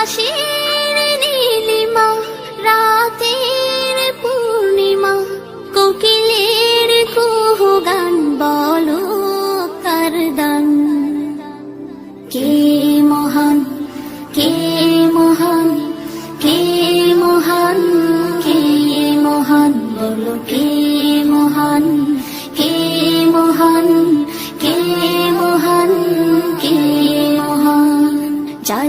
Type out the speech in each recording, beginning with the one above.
আকাশের নীলিমা, রাতের পূর্ণিমা, কোকিলের কুহু গান বলো কার দান কে মহান কে মহান কে মহান কে মহান, বলো কে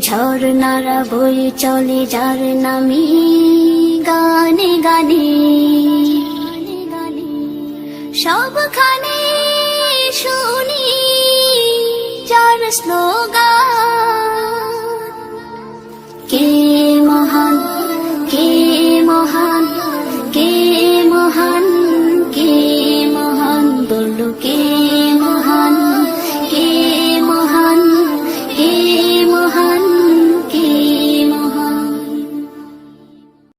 ঝর্ণারা বই চলে যার নামি গানে গানে। সবখানে শুনি যার স্লোগান। কে মহান কে মহান কে মহান, কে